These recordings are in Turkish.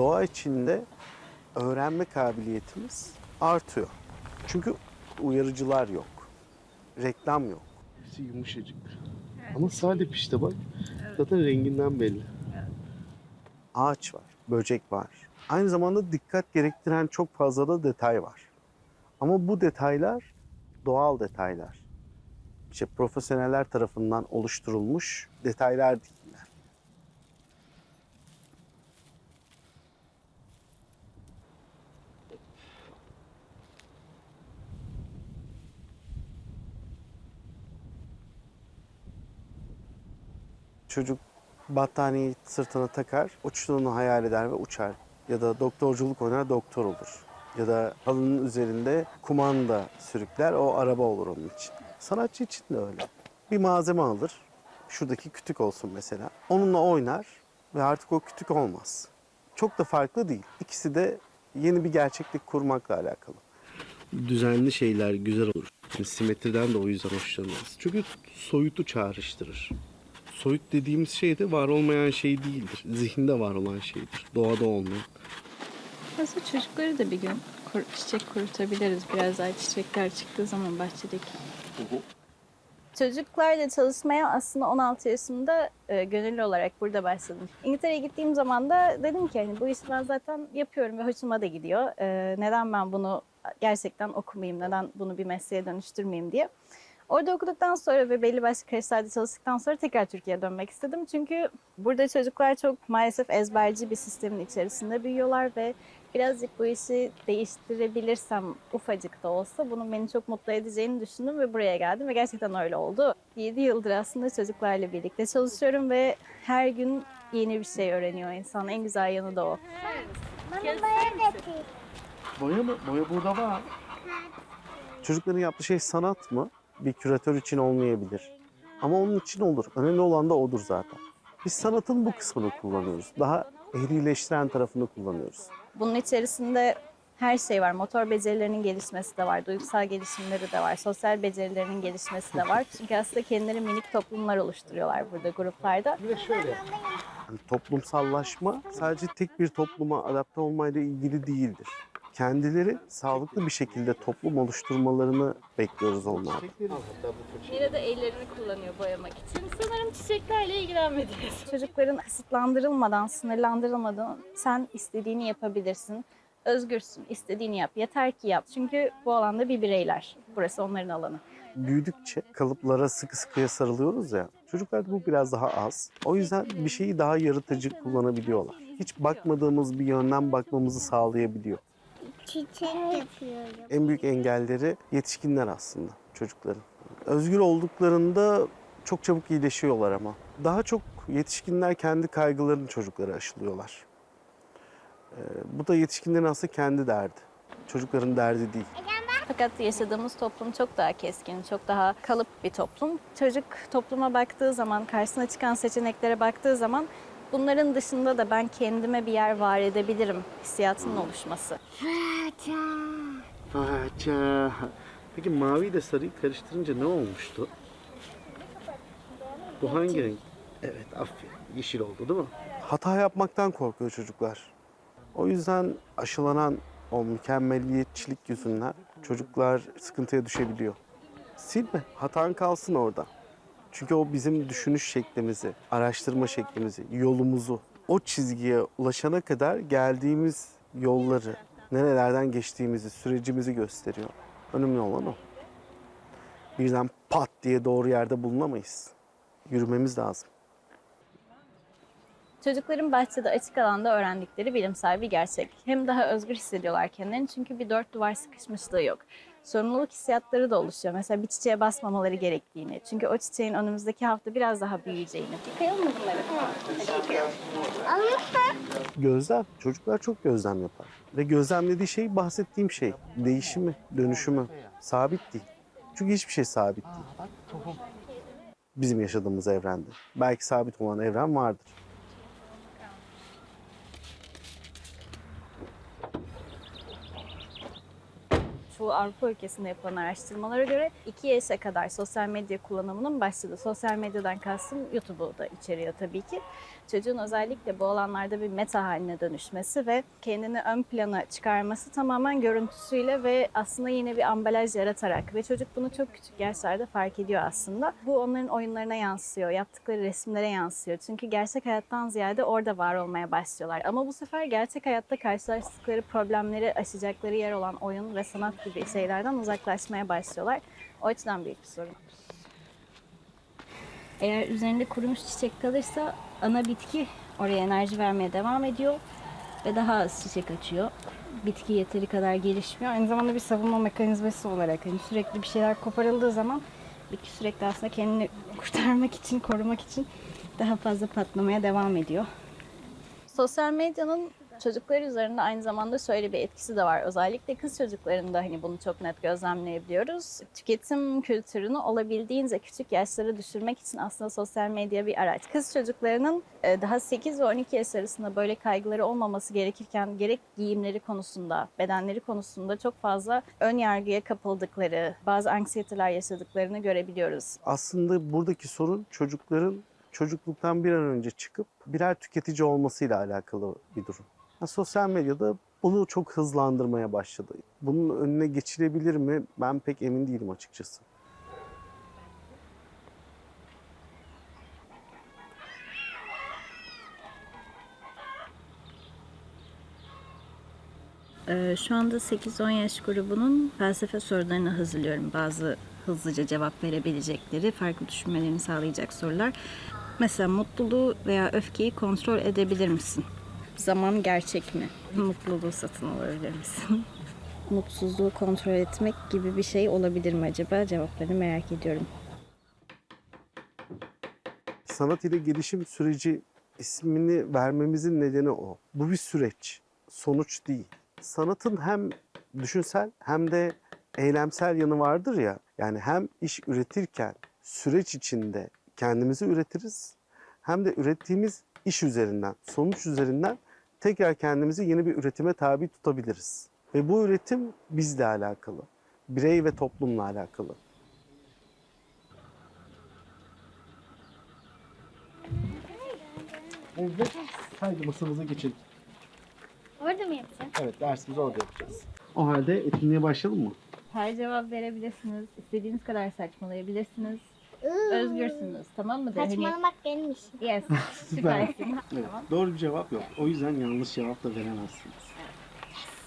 doğa içinde öğrenme kabiliyetimiz artıyor. Çünkü uyarıcılar yok. Reklam yok. Hepsi yumuşacık. Ama sade pişti bak. Zaten renginden belli. Ağaç var, böcek var. Aynı zamanda dikkat gerektiren çok fazla da detay var. Ama bu detaylar doğal detaylar. İşte profesyoneller tarafından oluşturulmuş detaylar değiller. Çocuk battaniyeyi sırtına takar, uçtuğunu hayal eder ve uçar. Ya da doktorculuk oynar, doktor olur. Ya da halının üzerinde kumanda sürükler, o araba olur onun için. Sanatçı için de öyle. Bir malzeme alır, şuradaki kütük olsun mesela. Onunla oynar ve artık o kütük olmaz. Çok da farklı değil. İkisi de yeni bir gerçeklik kurmakla alakalı. Düzenli şeyler güzel olur. simetriden de o yüzden hoşlanırız. Çünkü soyutu çağrıştırır. Soyut dediğimiz şey de var olmayan şey değildir. Zihinde var olan şeydir. Doğada olmayan. Aslında çocukları da bir gün kur- çiçek kurutabiliriz. Biraz daha çiçekler çıktığı zaman bahçedeki. Çocuklarla çalışmaya aslında 16 yaşında e, gönüllü olarak burada başladım. İngiltere'ye gittiğim zaman da dedim ki hani bu işi ben zaten yapıyorum ve hoşuma da gidiyor. E, neden ben bunu gerçekten okumayayım, neden bunu bir mesleğe dönüştürmeyeyim diye. Orada okuduktan sonra ve belli başlı kreşlerde çalıştıktan sonra tekrar Türkiye'ye dönmek istedim. Çünkü burada çocuklar çok maalesef ezberci bir sistemin içerisinde büyüyorlar ve birazcık bu işi değiştirebilirsem ufacık da olsa bunun beni çok mutlu edeceğini düşündüm ve buraya geldim ve gerçekten öyle oldu. 7 yıldır aslında çocuklarla birlikte çalışıyorum ve her gün yeni bir şey öğreniyor insan. En güzel yanı da o. Bana boya getir. Boya mı? Boya burada var. Çocukların yaptığı şey sanat mı? Bir küratör için olmayabilir. Ama onun için olur. Önemli olan da odur zaten. Biz sanatın bu kısmını kullanıyoruz. Daha ehlileştiren tarafını kullanıyoruz. Bunun içerisinde her şey var. Motor becerilerinin gelişmesi de var, duygusal gelişimleri de var, sosyal becerilerinin gelişmesi de var. Çünkü aslında kendileri minik toplumlar oluşturuyorlar burada gruplarda. Yani toplumsallaşma sadece tek bir topluma adapte olmayla ilgili değildir. Kendileri sağlıklı bir şekilde toplum oluşturmalarını bekliyoruz onlardan. Mira da ellerini kullanıyor boyamak için. Sanırım çiçeklerle ilgilenmediniz. Çocukların kısıtlandırılmadan, sınırlandırılmadan sen istediğini yapabilirsin. Özgürsün, istediğini yap. Yeter ki yap. Çünkü bu alanda bir bireyler. Burası onların alanı. Büyüdükçe kalıplara sıkı sıkıya sarılıyoruz ya. Çocuklarda bu biraz daha az. O yüzden bir şeyi daha yaratıcı kullanabiliyorlar. Hiç bakmadığımız bir yönden bakmamızı sağlayabiliyor. Çiçek yapıyorum. En büyük engelleri yetişkinler aslında çocukların. Özgür olduklarında çok çabuk iyileşiyorlar ama. Daha çok yetişkinler kendi kaygılarını çocuklara aşılıyorlar. Ee, bu da yetişkinlerin aslında kendi derdi. Çocukların derdi değil. Fakat yaşadığımız toplum çok daha keskin, çok daha kalıp bir toplum. Çocuk topluma baktığı zaman, karşısına çıkan seçeneklere baktığı zaman bunların dışında da ben kendime bir yer var edebilirim hissiyatının oluşması. Aça. Peki mavi ile sarıyı karıştırınca ne olmuştu? Bu hangi renk? Evet, aferin. Yeşil oldu değil mi? Hata yapmaktan korkuyor çocuklar. O yüzden aşılanan o mükemmeliyetçilik yüzünden çocuklar sıkıntıya düşebiliyor. Silme, hatan kalsın orada. Çünkü o bizim düşünüş şeklimizi, araştırma şeklimizi, yolumuzu, o çizgiye ulaşana kadar geldiğimiz yolları, nerelerden geçtiğimizi, sürecimizi gösteriyor. Önemli olan o. Birden pat diye doğru yerde bulunamayız. Yürümemiz lazım. Çocukların bahçede açık alanda öğrendikleri bilimsel bir gerçek. Hem daha özgür hissediyorlar kendilerini çünkü bir dört duvar sıkışmışlığı yok. Sorumluluk hissiyatları da oluşuyor. Mesela bir çiçeğe basmamaları gerektiğini. Çünkü o çiçeğin önümüzdeki hafta biraz daha büyüyeceğini. Yıkayalım mı bunları? Gözlem. Çocuklar çok gözlem yapar. Ve gözlemlediği şey bahsettiğim şey. Değişimi, dönüşümü. Sabit değil. Çünkü hiçbir şey sabit değil. Bizim yaşadığımız evrende. Belki sabit olan evren vardır. Çoğu Avrupa ülkesinde yapılan araştırmalara göre 2 yaşa kadar sosyal medya kullanımının başladı. Sosyal medyadan kastım YouTube'u da içeriyor tabii ki. Çocuğun özellikle bu alanlarda bir meta haline dönüşmesi ve kendini ön plana çıkarması tamamen görüntüsüyle ve aslında yine bir ambalaj yaratarak ve çocuk bunu çok küçük yaşlarda fark ediyor aslında. Bu onların oyunlarına yansıyor, yaptıkları resimlere yansıyor. Çünkü gerçek hayattan ziyade orada var olmaya başlıyorlar. Ama bu sefer gerçek hayatta karşılaştıkları problemleri aşacakları yer olan oyun ve sanat gibi şeylerden uzaklaşmaya başlıyorlar. O açıdan büyük bir sorun. Eğer üzerinde kurumuş çiçek kalırsa ana bitki oraya enerji vermeye devam ediyor ve daha az çiçek açıyor. Bitki yeteri kadar gelişmiyor. Aynı zamanda bir savunma mekanizması olarak hani sürekli bir şeyler koparıldığı zaman bitki sürekli aslında kendini kurtarmak için, korumak için daha fazla patlamaya devam ediyor. Sosyal medyanın çocuklar üzerinde aynı zamanda şöyle bir etkisi de var. Özellikle kız çocuklarında hani bunu çok net gözlemleyebiliyoruz. Tüketim kültürünü olabildiğince küçük yaşlara düşürmek için aslında sosyal medya bir araç. Kız çocuklarının e, daha 8 ve 12 yaş arasında böyle kaygıları olmaması gerekirken gerek giyimleri konusunda, bedenleri konusunda çok fazla ön yargıya kapıldıkları, bazı anksiyeteler yaşadıklarını görebiliyoruz. Aslında buradaki sorun çocukların çocukluktan bir an önce çıkıp birer tüketici olmasıyla alakalı bir durum. Sosyal medyada bunu çok hızlandırmaya başladı. Bunun önüne geçilebilir mi? Ben pek emin değilim açıkçası. Ee, Şu anda 8-10 yaş grubunun felsefe sorularını hazırlıyorum. Bazı hızlıca cevap verebilecekleri, farklı düşünmelerini sağlayacak sorular. Mesela mutluluğu veya öfkeyi kontrol edebilir misin? Zaman gerçek mi? Mutluluğu satın alabilir misin? Mutsuzluğu kontrol etmek gibi bir şey olabilir mi acaba? Cevaplarını merak ediyorum. Sanat ile gelişim süreci ismini vermemizin nedeni o. Bu bir süreç, sonuç değil. Sanatın hem düşünsel hem de eylemsel yanı vardır ya. Yani hem iş üretirken süreç içinde kendimizi üretiriz hem de ürettiğimiz iş üzerinden, sonuç üzerinden tekrar kendimizi yeni bir üretime tabi tutabiliriz. Ve bu üretim bizle alakalı. Birey ve toplumla alakalı. Evet, haydi masamıza geçelim. Orada mı yapacağım? Evet, dersimizi orada yapacağız. O halde etkinliğe başlayalım mı? Her cevap verebilirsiniz. İstediğiniz kadar saçmalayabilirsiniz. Özgürsünüz. Tamam mı? Saçmalamak benim işim. Yes. Süpersin. Evet, doğru bir cevap yok. O yüzden yanlış cevap da veremezsiniz.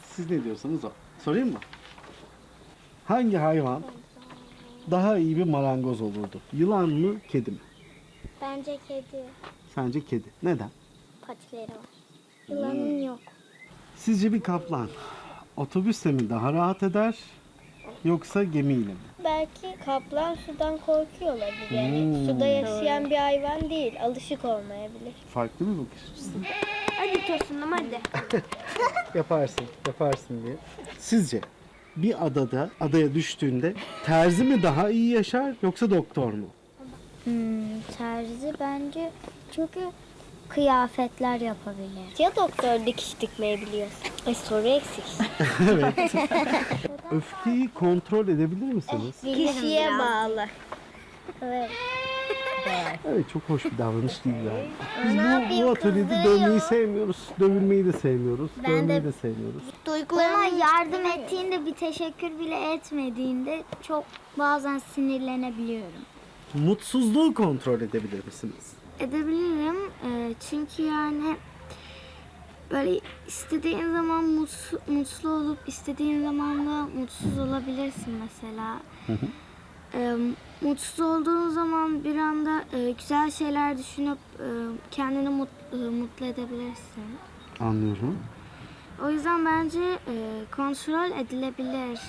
Siz ne diyorsanız o. Sorayım mı? Hangi hayvan daha iyi bir marangoz olurdu? Yılan mı, kedi mi? Bence kedi Sence kedi. Neden? patileri var. Yılanın yok. Sizce bir kaplan otobüsle mi daha rahat eder yoksa gemiyle mi? Belki kaplan sudan korkuyor olabilir. Yani Hmm. suda yaşayan bir hayvan değil. Alışık olmayabilir. Farklı bir bakış açısı. Hadi tosunum hadi. Yaparsın, yaparsın diye. Sizce bir adada adaya düştüğünde terzi mi daha iyi yaşar yoksa doktor mu? Hmm, terzi bence çünkü kıyafetler yapabilir. Ya doktor dikiş dikmeyi biliyorsun. Ay soru eksik. Öfkeyi kontrol edebilir misiniz? Kişiye bağlı. Evet. Evet çok hoş bir davranış değil yani. Biz bu, bu atölyede dövmeyi sevmiyoruz, dövülmeyi de sevmiyoruz, dövmeyi de sevmiyoruz. Ona yardım ettiğinde bir teşekkür bile etmediğinde çok bazen sinirlenebiliyorum. Mutsuzluğu kontrol edebilir misiniz? edebilirim. Ee, çünkü yani böyle istediğin zaman mutlu, mutlu olup istediğin zaman da mutsuz olabilirsin mesela. Ee, mutsuz olduğun zaman bir anda e, güzel şeyler düşünüp e, kendini mut- e, mutlu edebilirsin. Anlıyorum. O yüzden bence e, kontrol edilebilir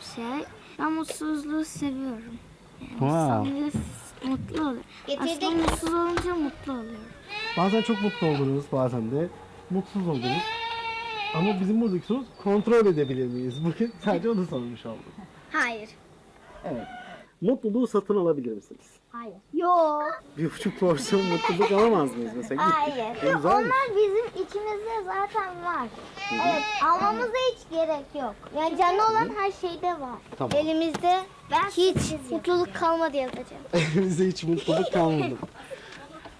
bir şey. Ben mutsuzluğu seviyorum. Yani Wow. mutsuz mutlu oluyorum. Aslında mutsuz olunca mutlu oluyorum. Bazen çok mutlu oluruz, bazen de mutsuz oluruz. Ama bizim buradaki sorumuz kontrol edebilir miyiz? Bugün sadece onu sormuş olduk. Hayır. Evet. Mutluluğu satın alabilir misiniz? Hayır. Yok. Bir buçuk porsiyon mutluluk alamaz mıyız mesela? Hayır. E, güzelmiş. Onlar bizim içimizde zaten var. Evet. Almamıza hiç gerek yok. Yani canlı olan her şeyde var. Tamam. Elimizde hiç mutluluk kalmadı yazacağım. Elimizde hiç mutluluk kalmadı.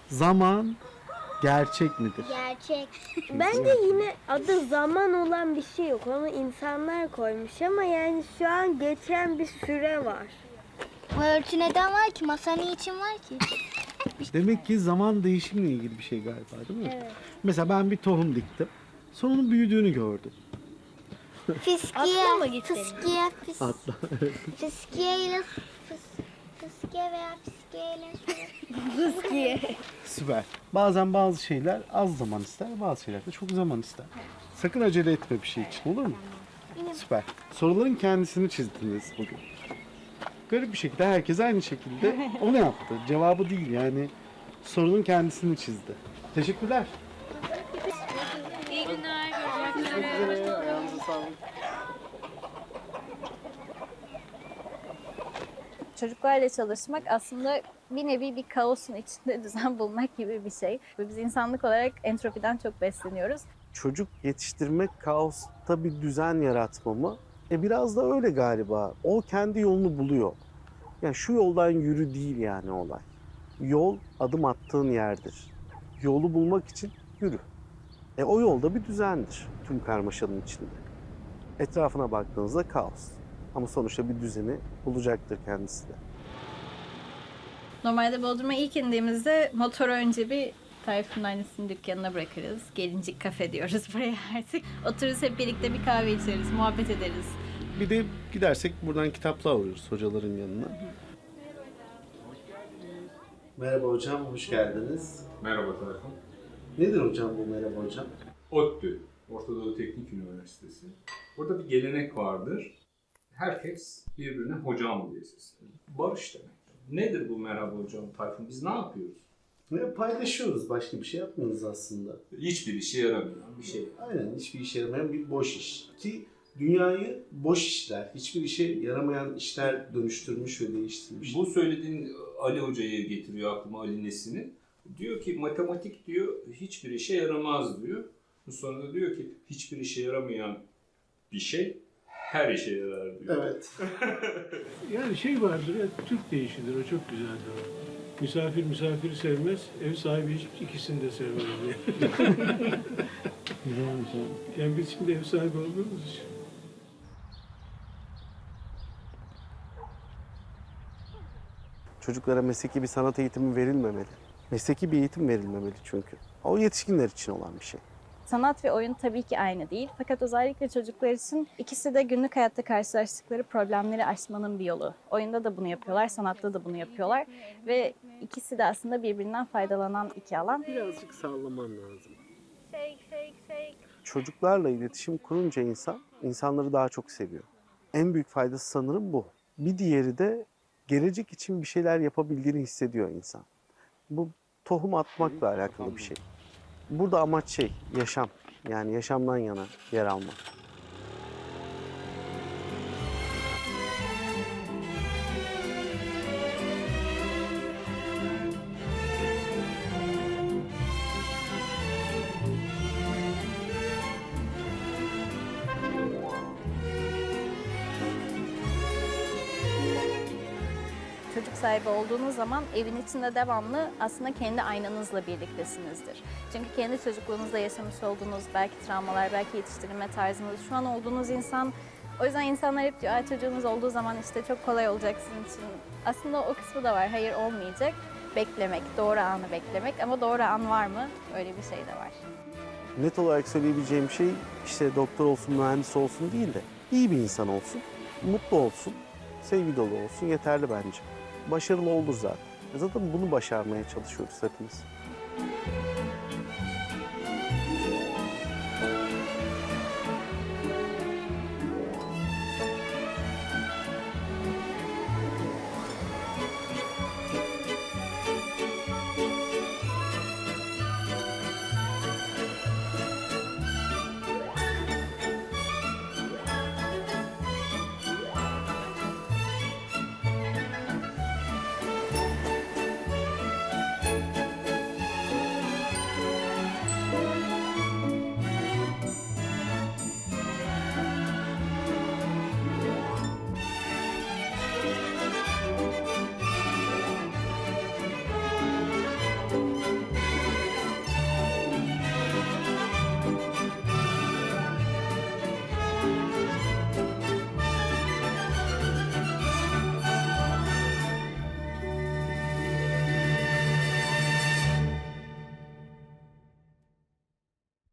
Zaman gerçek midir? Gerçek. Bence yine adı zaman olan bir şey yok. Onu insanlar koymuş ama yani şu an geçen bir süre var. O ölçü neden var ki? Masanın için var ki. Demek ki zaman değişimle ilgili bir şey galiba değil mi? Mesela ben bir tohum diktim. Sonra onun büyüdüğünü gördüm. Fiskiye, Atla mı gitti? fiskiye, fis, Atla. fiskiye ile fis, fiskiye veya fiskiye ile Süper. Bazen bazı şeyler az zaman ister, bazı şeyler de çok zaman ister. Sakın acele etme bir şey için olur mu? Süper. Soruların kendisini çizdiniz bugün. Garip bir şekilde herkes aynı şekilde onu yaptı. Cevabı değil yani sorunun kendisini çizdi. Teşekkürler. Çocuklarla çalışmak aslında bir nevi bir kaosun içinde düzen bulmak gibi bir şey. Biz insanlık olarak entropiden çok besleniyoruz. Çocuk yetiştirmek kaosta bir düzen yaratma mı? E biraz da öyle galiba. O kendi yolunu buluyor. Yani şu yoldan yürü değil yani olay. Yol adım attığın yerdir. Yolu bulmak için yürü. E o yolda bir düzendir tüm karmaşanın içinde. Etrafına baktığınızda kaos. Ama sonuçta bir düzeni bulacaktır kendisi de. Normalde Bodrum'a ilk indiğimizde motoru önce bir Tayfun annesinin dükkanına bırakırız. Gelincik kafe diyoruz buraya artık. Otururuz hep birlikte bir kahve içeriz, muhabbet ederiz. Bir de gidersek buradan kitaplığa uğruyoruz hocaların yanına. Merhaba hocam, hoş geldiniz. Merhaba Tayfun. Nedir hocam bu merhaba hocam? ODTÜ, Orta Doğu Teknik Üniversitesi. Burada bir gelenek vardır. Herkes birbirine hocam diye seslenir. Barış demek. Nedir bu merhaba hocam Tayfun? Biz ne yapıyoruz? Ve paylaşıyoruz. Başka bir şey yapmıyoruz aslında. Hiçbir işe yaramayan bir şey. Aynen hiçbir işe yaramayan bir boş iş. Ki dünyayı boş işler, hiçbir işe yaramayan işler dönüştürmüş ve değiştirmiş. Bu söylediğin Ali Hoca'yı getiriyor aklıma Ali Nesin'i. Diyor ki matematik diyor hiçbir işe yaramaz diyor. Sonra da diyor ki hiçbir işe yaramayan bir şey her işe yarar diyor. Evet. Yani şey vardır ya, Türk deyişidir o çok güzeldir o. Misafir misafiri sevmez, ev sahibi hiç ikisini de sevmez diye. yani biz şimdi ev sahibi olduğumuz için. Çocuklara mesleki bir sanat eğitimi verilmemeli. Mesleki bir eğitim verilmemeli çünkü. O yetişkinler için olan bir şey. Sanat ve oyun tabii ki aynı değil. Fakat özellikle çocuklar için ikisi de günlük hayatta karşılaştıkları problemleri aşmanın bir yolu. Oyunda da bunu yapıyorlar, sanatta da bunu yapıyorlar. Ve ikisi de aslında birbirinden faydalanan iki alan. Birazcık sallaman lazım. Çocuklarla iletişim kurunca insan, insanları daha çok seviyor. En büyük faydası sanırım bu. Bir diğeri de gelecek için bir şeyler yapabildiğini hissediyor insan. Bu tohum atmakla alakalı bir şey. Burada amaç şey, yaşam. Yani yaşamdan yana yer almak. Sahibi olduğunuz zaman evin içinde devamlı aslında kendi aynanızla birliktesinizdir. Çünkü kendi çocukluğunuzda yaşamış olduğunuz belki travmalar, belki yetiştirilme tarzınız, şu an olduğunuz insan o yüzden insanlar hep diyor, çocuğunuz olduğu zaman işte çok kolay olacak sizin için. Aslında o kısmı da var, hayır olmayacak. Beklemek, doğru anı beklemek ama doğru an var mı? Öyle bir şey de var. Net olarak söyleyebileceğim şey işte doktor olsun, mühendis olsun değil de iyi bir insan olsun, mutlu olsun, sevgi dolu olsun yeterli bence. Başarılı olur zaten. Zaten bunu başarmaya çalışıyoruz hepimiz.